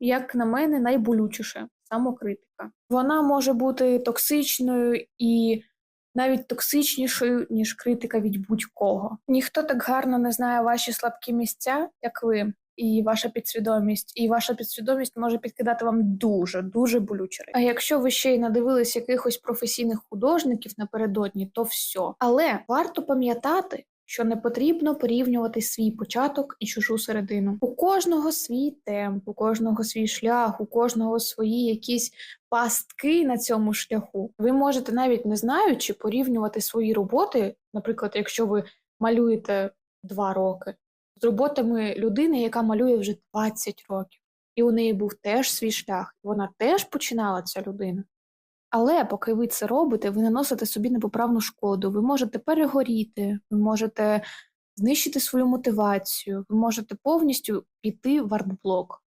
як на мене, найболючіше самокритика. Вона може бути токсичною і навіть токсичнішою, ніж критика від будь-кого. Ніхто так гарно не знає ваші слабкі місця, як ви. І ваша підсвідомість, і ваша підсвідомість може підкидати вам дуже дуже болючі речі. А якщо ви ще й надивились якихось професійних художників напередодні, то все. Але варто пам'ятати, що не потрібно порівнювати свій початок і чужу середину. У кожного свій темп, у кожного свій шлях, у кожного свої якісь пастки на цьому шляху. Ви можете навіть не знаючи порівнювати свої роботи, наприклад, якщо ви малюєте два роки, з роботами людини, яка малює вже 20 років, і у неї був теж свій шлях, вона теж починала ця людина. Але поки ви це робите, ви наносите собі непоправну шкоду. Ви можете перегоріти, ви можете знищити свою мотивацію, ви можете повністю піти в артблок.